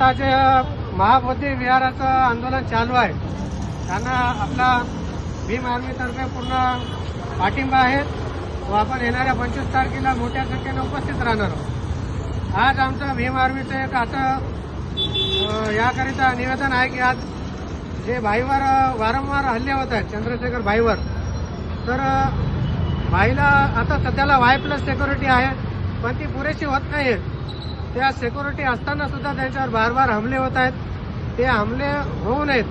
आता जे महाबोधी विहाराचं आंदोलन चालू आहे. त्यांना आपला भीम आर्मीतर्फे पूर्ण पाठिंबा आहे. व आपण येणाऱ्या पंचवीस तारखेला मोठ्या संख्येनं उपस्थित राहणार आहोत. आज आमचं भीम आर्मीचं एक असं याकरिता निवेदन आहे की आज जे भाईवर वारंवार हल्ले होत आहेत चंद्रशेखर भाईवर तर भाईला आता सध्याला वाय प्लस सिक्युरिटी आहे पण ती पुरेशी होत नाही आहे त्या सिक्युरिटी असताना सुद्धा त्यांच्यावर बार बार हमले होत आहेत. ते हमले होऊ नयेत.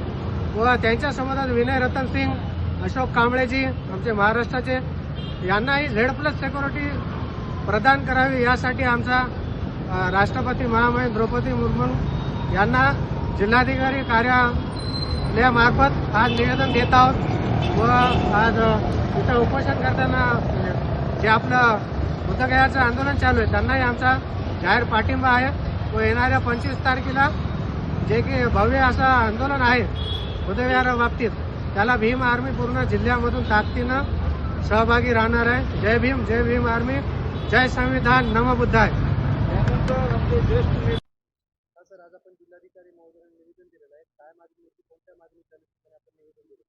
व त्यांच्या विनय रतन सिंग अशोक कांबळेजी आमचे महाराष्ट्राचे यांनाही झेड प्लस सिक्युरिटी प्रदान करावी यासाठी आमचा राष्ट्रपती महामहिम द्रौपदी मुर्मू यांना जिल्हाधिकारी कार्यालयामार्फत आज निवेदन देत आहोत. व आज इथं उपोषण करताना जे आपलं बुद्धगयाचं आंदोलन चालू आहे त्यांनाही आमचा जाहीर पाठिंबा आहे. व येणाऱ्या पंचवीस तारखेला जे की भव्य असं आंदोलन आहे उदयविहारा बाबतीत त्याला भीम आर्मी पूर्ण जिल्ह्यामधून ताकदीनं सहभागी राहणार आहे. जय भीम जय भीम आर्मी जय संविधान नमबुद्ध बुद्धाय सर आज आपण जिल्हाधिकारी महोदयांना निवेदन दिलेलं आहे. काय मागणी होती कोणत्या आपण निवेदन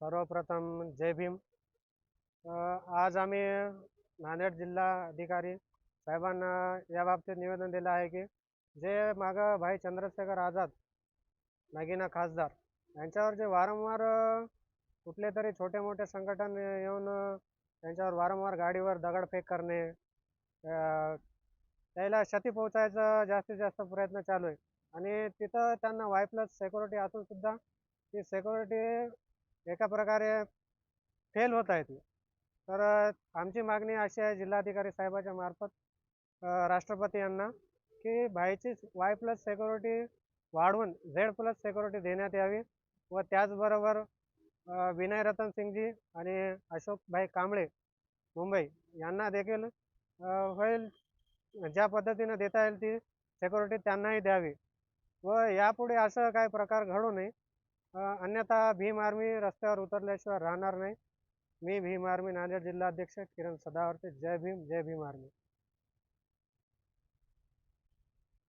सर्वप्रथम जय भीम. आज आम्ही नांदेड जिल्हा अधिकारी साहेबांना या बाबतीत निवेदन दिलं आहे की जे मागं भाई चंद्रशेखर आझाद नागिना खासदार यांच्यावर जे वारंवार कुठले तरी छोटे मोठे संघटन येऊन त्यांच्यावर वारंवार गाडीवर दगडफेक करणे त्याला क्षती पोहोचायचा जास्तीत जास्त प्रयत्न चालू आहे. आणि तिथं त्यांना वाय प्लस सेक्युरिटी असून सुद्धा ती सेक्युरिटी एका प्रकारे फेल होत आहे ती. तर आमची मागणी अशी आहे जिल्हाधिकारी साहेबाच्या मार्फत राष्ट्रपती यांना की भाईची वाय प्लस सेक्युरिटी वाढवून झेड प्लस सेक्युरिटी देण्यात यावी व त्याचबरोबर विनय रतन सिंगजी आणि अशोकभाई कांबळे मुंबई यांना देखील होईल ज्या पद्धतीनं देता येईल ती सेक्युरिटी त्यांनाही द्यावी व यापुढे असं काही प्रकार घडू नये. अन्यथा भीम आर्मी रस्त्यावर उतरल्याशिवाय राहणार नाही. मी भीम आर्मी नांदेड जिल्हाध्यक्ष किरण सदावर्ते. जय भीम जय भीम आर्मी.